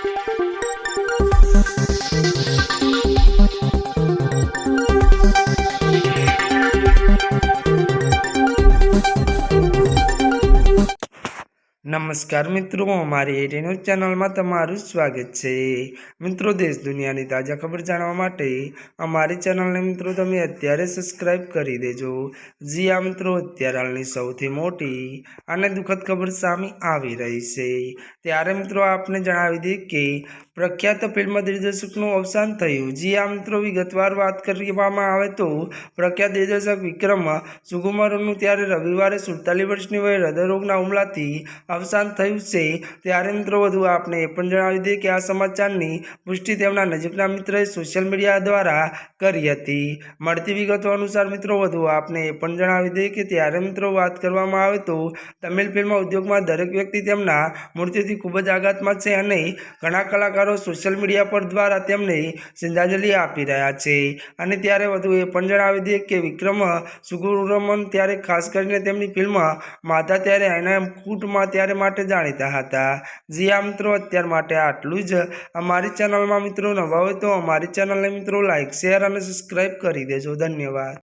Thank you. નમસ્કાર મિત્રો અમારી એટી ન્યૂઝ ચેનલમાં તમારું સ્વાગત છે. મિત્રો, દેશ દુનિયાની તાજા ખબર જાણવા માટે અમારી ચેનલને મિત્રો તમે અત્યારે સબસ્ક્રાઈબ કરી દેજો. જી આ મિત્રો, અત્યારે હાલની સૌથી મોટી અને દુઃખદ ખબર સામે આવી રહી છે. ત્યારે, મિત્રો, આપને જણાવી દઈએ કે પ્રખ્યાત ફિલ્મ દિગ્દર્શકનું અવસાન થયું. જી આ મિત્રો વિગતવાર વાત કરવામાં આવે તો પ્રખ્યાત દિગ્દર્શક વિક્રમ સુકુમારનું ત્યારે રવિવારે સુડતાલીસ વર્ષની વયે હૃદયરોગના હુમલાથી અવસાન થયું છે. ત્યારે મિત્રો વધુ આપને એ પણ જણાવી દઈએ કે આ સમાચારની પુષ્ટિ તેમના નજીકના મિત્રએ સોશિયલ મીડિયા દ્વારા કરી હતી. મળતી વિગતો અનુસાર મિત્રો વધુ આપને એ પણ જણાવી દઈએ કે ત્યારે મિત્રો વાત કરવામાં આવે તો તમિલ ફિલ્મ ઉદ્યોગમાં દરેક વ્યક્તિ તેમના મૃત્યુથી ખૂબ જ આઘાતમાં છે અને ઘણા કલાકારો સોશિયલ મીડિયા પર દ્વારા તેમને શ્રદ્ધાંજલિ આપી રહ્યા છે. અને ત્યારે વધુ એ પણ જણાવી દઈએ કે વિક્રમ સુગુરમન ત્યારે ખાસ કરીને તેમની ફિલ્મ માતા ત્યારે એના કૂટમાં ત્યારે માટે જાણીતા હતા. જી આ મિત્રો, અત્યાર માટે આટલું જ. અમારી ચેનલમાં મિત્રો નવા હોય તો અમારી ચેનલને મિત્રો લાઇક શેર અને સબસ્ક્રાઈબ કરી દેજો. ધન્યવાદ.